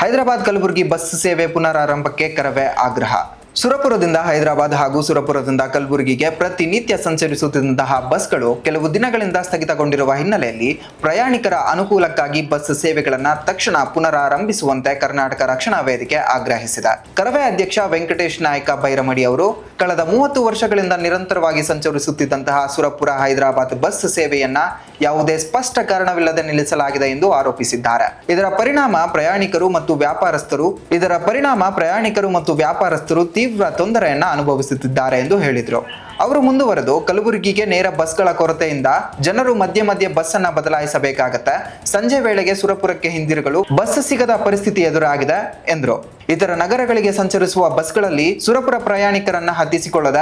Hyderabad Kalaburagi bus ಸೇವೆ ಪುನರಾರಂಭಕ್ಕೆ ಕರವೇ ಆಗ್ರಹ. ಸುರಪುರದಿಂದ ಹೈದರಾಬಾದ್ ಹಾಗೂ ಸುರಪುರದಿಂದ ಕಲಬುರಗಿಗೆ ಪ್ರತಿನಿತ್ಯ ಸಂಚರಿಸುತ್ತಿದ್ದಂತಹ ಬಸ್ಗಳು ಕೆಲವು ದಿನಗಳಿಂದ ಸ್ಥಗಿತಗೊಂಡಿರುವ ಹಿನ್ನೆಲೆಯಲ್ಲಿ ಪ್ರಯಾಣಿಕರ ಅನುಕೂಲಕ್ಕಾಗಿ ಬಸ್ ಸೇವೆಗಳನ್ನು ತಕ್ಷಣ ಪುನರಾರಂಭಿಸುವಂತೆ ಕರ್ನಾಟಕ ರಕ್ಷಣಾ ವೇದಿಕೆ ಆಗ್ರಹಿಸಿದೆ. ಕರವೇ ಅಧ್ಯಕ್ಷ ವೆಂಕಟೇಶ್ ನಾಯಕ ಬೈರಮಡಿ ಅವರು, ಕಳೆದ ಮೂವತ್ತು ವರ್ಷಗಳಿಂದ ನಿರಂತರವಾಗಿ ಸಂಚರಿಸುತ್ತಿದ್ದಂತಹ ಸುರಪುರ ಹೈದರಾಬಾದ್ ಬಸ್ ಸೇವೆಯನ್ನ ಯಾವುದೇ ಸ್ಪಷ್ಟ ಕಾರಣವಿಲ್ಲದೆ ನಿಲ್ಲಿಸಲಾಗಿದೆ ಎಂದು ಆರೋಪಿಸಿದ್ದಾರೆ. ಇದರ ಪರಿಣಾಮ ಪ್ರಯಾಣಿಕರು ಮತ್ತು ವ್ಯಾಪಾರಸ್ಥರು, ಇದರ ಪರಿಣಾಮ ಪ್ರಯಾಣಿಕರು ಮತ್ತು ವ್ಯಾಪಾರಸ್ಥರು ತೀವ್ರ ತೊಂದರೆಯನ್ನ ಅನುಭವಿಸುತ್ತಿದ್ದಾರೆ ಎಂದು ಹೇಳಿದರು. ಅವರು ಮುಂದುವರೆದು ಕಲಬುರಗಿಗೆ ನೇರ ಬಸ್ಗಳ ಕೊರತೆಯಿಂದ ಜನರು ಮಧ್ಯೆ ಮಧ್ಯೆ ಬಸ್ ಅನ್ನ ಬದಲಾಯಿಸಬೇಕಾಗತ್ತೆ. ಸಂಜೆ ವೇಳೆಗೆ ಸುರಪುರಕ್ಕೆ ಹಿಂದಿರುಗಲು ಬಸ್ ಸಿಗದ ಪರಿಸ್ಥಿತಿ ಎದುರಾಗಿದೆ, ಎಂದರು. ಇತರ ನಗರಗಳಿಗೆ ಸಂಚರಿಸುವ ಬಸ್ಗಳಲ್ಲಿ ಸುರಪುರ ಪ್ರಯಾಣಿಕರನ್ನ ಹತ್ತಿಸಿಕೊಳ್ಳದ,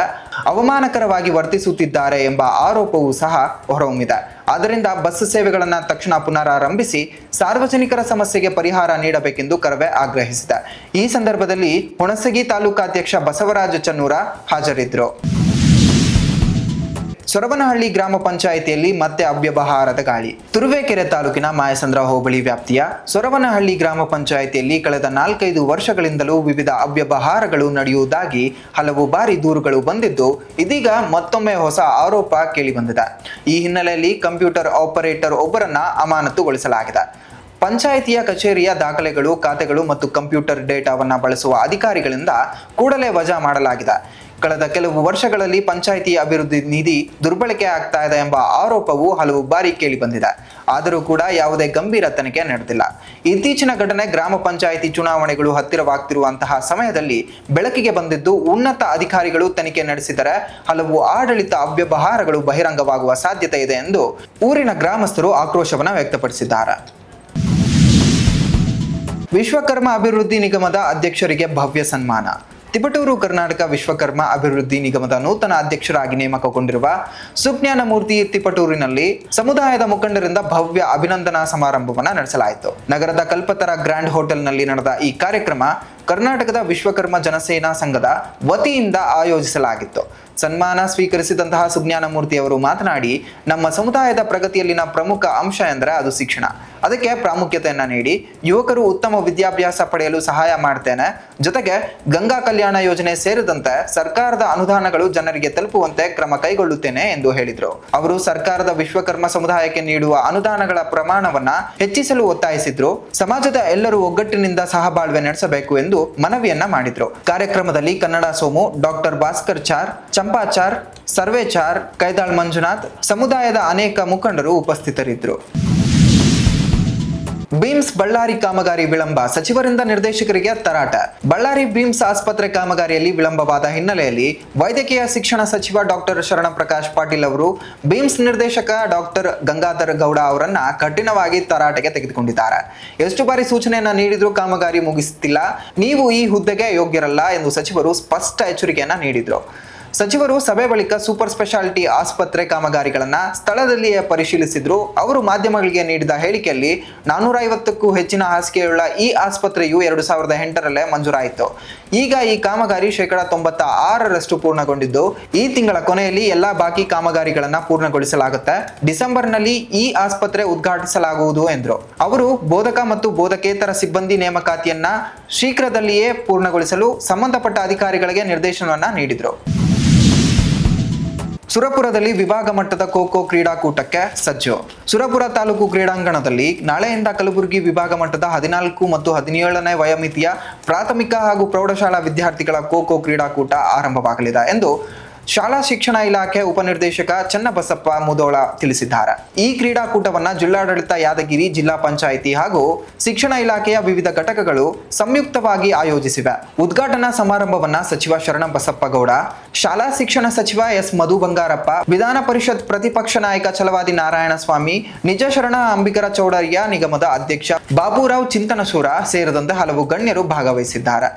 ಅವಮಾನಕರವಾಗಿ ವರ್ತಿಸುತ್ತಿದ್ದಾರೆ ಎಂಬ ಆರೋಪವೂ ಸಹ ಹೊರಹೊಮ್ಮಿದೆ. ಆದ್ದರಿಂದ ಬಸ್ ಸೇವೆಗಳನ್ನು ತಕ್ಷಣ ಪುನರಾರಂಭಿಸಿ ಸಾರ್ವಜನಿಕರ ಸಮಸ್ಯೆಗೆ ಪರಿಹಾರ ನೀಡಬೇಕೆಂದು ಕರವೇ ಆಗ್ರಹಿಸಿದೆ. ಈ ಸಂದರ್ಭದಲ್ಲಿ ಹುಣಸಗಿ ತಾಲೂಕಾಧ್ಯಕ್ಷ ಬಸವರಾಜ ಚನ್ನೂರ ಹಾಜರಿದ್ದರು. ಸೊರಬನಹಳ್ಳಿ ಗ್ರಾಮ ಪಂಚಾಯಿತಿಯಲ್ಲಿ ಮತ್ತೆ ಅವ್ಯವಹಾರದ ಗಾಳಿ. ತುರುವೇಕೆರೆ ತಾಲೂಕಿನ ಮಾಯಸಂದ್ರ ಹೋಬಳಿ ವ್ಯಾಪ್ತಿಯ ಸೊರಬನಹಳ್ಳಿ ಗ್ರಾಮ ಪಂಚಾಯಿತಿಯಲ್ಲಿ ಕಳೆದ ನಾಲ್ಕೈದು ವರ್ಷಗಳಿಂದಲೂ ವಿವಿಧ ಅವ್ಯವಹಾರಗಳು ನಡೆಯುವುದಾಗಿ ಹಲವು ಬಾರಿ ದೂರುಗಳು ಬಂದಿದ್ದು, ಇದೀಗ ಮತ್ತೊಮ್ಮೆ ಹೊಸ ಆರೋಪ ಕೇಳಿಬಂದಿದೆ ಈ ಹಿನ್ನೆಲೆಯಲ್ಲಿ ಕಂಪ್ಯೂಟರ್ ಆಪರೇಟರ್ ಒಬ್ಬರನ್ನ ಅಮಾನತುಗೊಳಿಸಲಾಗಿದೆ. ಪಂಚಾಯಿತಿಯ ಕಚೇರಿಯ ದಾಖಲೆಗಳು, ಖಾತೆಗಳು ಮತ್ತು ಕಂಪ್ಯೂಟರ್ ಡೇಟಾವನ್ನು ಬಳಸುವ ಅಧಿಕಾರಿಗಳಿಂದ ಕೂಡಲೇ ವಜಾ ಮಾಡಲಾಗಿದೆ. ಕಳೆದ ಕೆಲವು ವರ್ಷಗಳಲ್ಲಿ ಪಂಚಾಯಿತಿ ಅಭಿವೃದ್ಧಿ ನಿಧಿ ದುರ್ಬಳಕೆ ಆಗ್ತಾ ಇದೆ ಎಂಬ ಆರೋಪವು ಹಲವು ಬಾರಿ ಕೇಳಿಬಂದಿದೆ ಆದರೂ ಕೂಡ ಯಾವುದೇ ಗಂಭೀರ ತನಿಖೆ ನಡೆದಿಲ್ಲ. ಇತ್ತೀಚಿನ ಘಟನೆ ಗ್ರಾಮ ಪಂಚಾಯಿತಿ ಚುನಾವಣೆಗಳು ಹತ್ತಿರವಾಗ್ತಿರುವಂತಹ ಸಮಯದಲ್ಲಿ ಬೆಳಕಿಗೆ ಬಂದಿದ್ದು ಉನ್ನತ ಅಧಿಕಾರಿಗಳು ತನಿಖೆ ನಡೆಸಿದರೆ ಹಲವು ಆಡಳಿತ ಅವ್ಯವಹಾರಗಳು ಬಹಿರಂಗವಾಗುವ ಸಾಧ್ಯತೆ ಇದೆ ಎಂದು ಊರಿನ ಗ್ರಾಮಸ್ಥರು ಆಕ್ರೋಶವನ್ನು ವ್ಯಕ್ತಪಡಿಸಿದ್ದಾರೆ. ವಿಶ್ವಕರ್ಮ ಅಭಿವೃದ್ಧಿ ನಿಗಮದ ಅಧ್ಯಕ್ಷರಿಗೆ ಭವ್ಯ ಸನ್ಮಾನ. ತಿಪಟೂರು, ಕರ್ನಾಟಕ ವಿಶ್ವಕರ್ಮ ಅಭಿವೃದ್ಧಿ ನಿಗಮದ ನೂತನ ಅಧ್ಯಕ್ಷರಾಗಿ ನೇಮಕಗೊಂಡಿರುವ ಸುಜ್ಞಾನ ಮೂರ್ತಿ ತಿಪಟೂರಿನಲ್ಲಿ ಸಮುದಾಯದ ಮುಖಂಡರಿಂದ ಭವ್ಯ ಅಭಿನಂದನಾ ಸಮಾರಂಭವನ್ನು ನಡೆಸಲಾಯಿತು. ನಗರದ ಕಲ್ಪತರ ಗ್ರ್ಯಾಂಡ್ ಹೋಟೆಲ್ನಲ್ಲಿ ನಡೆದ ಈ ಕಾರ್ಯಕ್ರಮ ಕರ್ನಾಟಕದ ವಿಶ್ವಕರ್ಮ ಜನಸೇನಾ ಸಂಘದ ವತಿಯಿಂದ ಆಯೋಜಿಸಲಾಗಿತ್ತು. ಸನ್ಮಾನ ಸ್ವೀಕರಿಸಿದಂತಹ ಸುಜ್ಞಾನ ಮೂರ್ತಿ ಅವರು ಮಾತನಾಡಿ, ನಮ್ಮ ಸಮುದಾಯದ ಪ್ರಗತಿಯಲ್ಲಿನ ಪ್ರಮುಖ ಅಂಶ ಎಂದರೆ ಅದು ಶಿಕ್ಷಣ. ಅದಕ್ಕೆ ಪ್ರಾಮುಖ್ಯತೆಯನ್ನ ನೀಡಿ, ಯುವಕರು ಉತ್ತಮ ವಿದ್ಯಾಭ್ಯಾಸ ಪಡೆಯಲು ಸಹಾಯ ಮಾಡ್ತೇನೆ. ಜೊತೆಗೆ ಗಂಗಾ ಕಲ್ಯಾಣ ಯೋಜನೆ ಸೇರಿದಂತೆ ಸರ್ಕಾರದ ಅನುದಾನಗಳು ಜನರಿಗೆ ತಲುಪುವಂತೆ ಕ್ರಮ ಕೈಗೊಳ್ಳುತ್ತೇನೆ ಎಂದು ಹೇಳಿದರು. ಅವರು ಸರ್ಕಾರದ ವಿಶ್ವಕರ್ಮ ಸಮುದಾಯಕ್ಕೆ ನೀಡುವ ಅನುದಾನಗಳ ಪ್ರಮಾಣವನ್ನ ಹೆಚ್ಚಿಸಲು ಒತ್ತಾಯಿಸಿದ್ರು. ಸಮಾಜದ ಎಲ್ಲರೂ ಒಗ್ಗಟ್ಟಿನಿಂದ ಸಹಬಾಳ್ವೆ ನಡೆಸಬೇಕು ಎಂದು ಮನವಿಯನ್ನ ಮಾಡಿದ್ರು. ಕಾರ್ಯಕ್ರಮದಲ್ಲಿ ಕನ್ನಡ ಸೋಮು ಡಾಕ್ಟರ್ ಭಾಸ್ಕರ್ ಚಾರ್ ಚಂಪಾಚಾರ್ ಸರ್ವೇಚಾರ್, ಕೈದಾಳ್ ಮಂಜುನಾಥ್ ಸಮುದಾಯದ ಅನೇಕ ಮುಖಂಡರು ಉಪಸ್ಥಿತರಿದ್ದರು. ಬೀಮ್ಸ್ ಬಳ್ಳಾರಿ ಕಾಮಗಾರಿ ವಿಳಂಬ ಸಚಿವರಿಂದ ನಿರ್ದೇಶಕರಿಗೆ ತರಾಟ. ಬಳ್ಳಾರಿ ಬೀಮ್ಸ್ ಆಸ್ಪತ್ರೆ ಕಾಮಗಾರಿಯಲ್ಲಿ ವಿಳಂಬವಾದ ಹಿನ್ನೆಲೆಯಲ್ಲಿ ವೈದ್ಯಕೀಯ ಶಿಕ್ಷಣ ಸಚಿವ ಡಾಕ್ಟರ್ ಶರಣ ಪ್ರಕಾಶ್ ಪಾಟೀಲ್ ಅವರು ಬೀಮ್ಸ್ ನಿರ್ದೇಶಕ ಡಾಕ್ಟರ್ ಗಂಗಾಧರ ಗೌಡ ಅವರನ್ನ ಕಠಿಣವಾಗಿ ತರಾಟೆಗೆ ತೆಗೆದುಕೊಂಡಿದ್ದಾರೆ. ಎಷ್ಟು ಬಾರಿ ಸೂಚನೆಯನ್ನ ನೀಡಿದ್ರು ಕಾಮಗಾರಿ ಮುಗಿಸುತ್ತಿಲ್ಲ ನೀವು ಈ ಹುದ್ದೆಗೆ ಯೋಗ್ಯರಲ್ಲ ಎಂದು ಸಚಿವರು ಸ್ಪಷ್ಟ ಎಚ್ಚರಿಕೆಯನ್ನ ನೀಡಿದ್ರು. ಸಚಿವರು ಸಭೆ ಬಳಿಕ ಸೂಪರ್ ಸ್ಪೆಷಾಲಿಟಿ ಆಸ್ಪತ್ರೆ ಕಾಮಗಾರಿಗಳನ್ನ ಸ್ಥಳದಲ್ಲಿಯೇ ಪರಿಶೀಲಿಸಿದ್ರು. ಅವರು ಮಾಧ್ಯಮಗಳಿಗೆ ನೀಡಿದ ಹೇಳಿಕೆಯಲ್ಲಿ ನಾನೂರ ಐವತ್ತಕ್ಕೂ ಹೆಚ್ಚಿನ ಹಾಸಿಗೆಯುಳ್ಳ ಈ ಆಸ್ಪತ್ರೆಯು ಎರಡು ಸಾವಿರದ ಎಂಟರಲ್ಲೇ ಮಂಜೂರಾಯಿತು. ಈಗ ಈ ಕಾಮಗಾರಿ ಶೇಕಡ ತೊಂಬತ್ತ ಆರರಷ್ಟು ಪೂರ್ಣಗೊಂಡಿದ್ದು, ಈ ತಿಂಗಳ ಕೊನೆಯಲ್ಲಿ ಎಲ್ಲಾ ಬಾಕಿ ಕಾಮಗಾರಿಗಳನ್ನ ಪೂರ್ಣಗೊಳಿಸಲಾಗುತ್ತೆ. ಡಿಸೆಂಬರ್ನಲ್ಲಿ ಈ ಆಸ್ಪತ್ರೆ ಉದ್ಘಾಟಿಸಲಾಗುವುದು ಎಂದರು. ಅವರು ಬೋಧಕ ಮತ್ತು ಬೋಧಕೇತರ ಸಿಬ್ಬಂದಿ ನೇಮಕಾತಿಯನ್ನ ಶೀಘ್ರದಲ್ಲಿಯೇ ಪೂರ್ಣಗೊಳಿಸಲು ಸಂಬಂಧಪಟ್ಟ ಅಧಿಕಾರಿಗಳಿಗೆ ನಿರ್ದೇಶನವನ್ನ ನೀಡಿದರು. ಸುರಪುರದಲ್ಲಿ ವಿಭಾಗ ಮಟ್ಟದ ಖೋಖೋ ಕ್ರೀಡಾಕೂಟಕ್ಕೆ ಸಜ್ಜು. ಸುರಪುರ ತಾಲೂಕು ಕ್ರೀಡಾಂಗಣದಲ್ಲಿ ನಾಳೆಯಿಂದ ಕಲಬುರಗಿ ವಿಭಾಗ ಮಟ್ಟದ ಹದಿನಾಲ್ಕು ಮತ್ತು ಹದಿನೇಳನೇ ವಯೋಮಿತಿಯ ಪ್ರಾಥಮಿಕ ಹಾಗೂ ಪ್ರೌಢಶಾಲಾ ವಿದ್ಯಾರ್ಥಿಗಳ ಖೋಖೋ ಕ್ರೀಡಾಕೂಟ ಆರಂಭವಾಗಲಿದೆ ಎಂದು ಶಾಲಾ ಶಿಕ್ಷಣ ಇಲಾಖೆ ಉಪನಿರ್ದೇಶಕ ಚನ್ನಬಸಪ್ಪ ಮುದೋಳ ತಿಳಿಸಿದ್ದಾರೆ. ಈ ಕ್ರೀಡಾಕೂಟವನ್ನು ಜಿಲ್ಲಾಡಳಿತ ಯಾದಗಿರಿ, ಜಿಲ್ಲಾ ಪಂಚಾಯಿತಿ ಹಾಗೂ ಶಿಕ್ಷಣ ಇಲಾಖೆಯ ವಿವಿಧ ಘಟಕಗಳು ಸಂಯುಕ್ತವಾಗಿ ಆಯೋಜಿಸಿವೆ. ಉದ್ಘಾಟನಾ ಸಮಾರಂಭವನ್ನ ಸಚಿವ ಶರಣ ಬಸಪ್ಪಗೌಡ ಶಾಲಾ ಶಿಕ್ಷಣ ಸಚಿವ ಎಸ್ ಮಧು ಬಂಗಾರಪ್ಪ, ವಿಧಾನ ಪರಿಷತ್ ಪ್ರತಿಪಕ್ಷ ನಾಯಕ ಛಲವಾದಿ ನಾರಾಯಣಸ್ವಾಮಿ, ನಿಜ ಶರಣ ಅಂಬಿಕರ ಚೌಡರಿಯ ನಿಗಮದ ಅಧ್ಯಕ್ಷ ಬಾಬುರಾವ್ ಚಿಂತನಸೂರ ಸೇರಿದಂತೆ ಹಲವು ಗಣ್ಯರು ಭಾಗವಹಿಸಿದ್ದಾರೆ.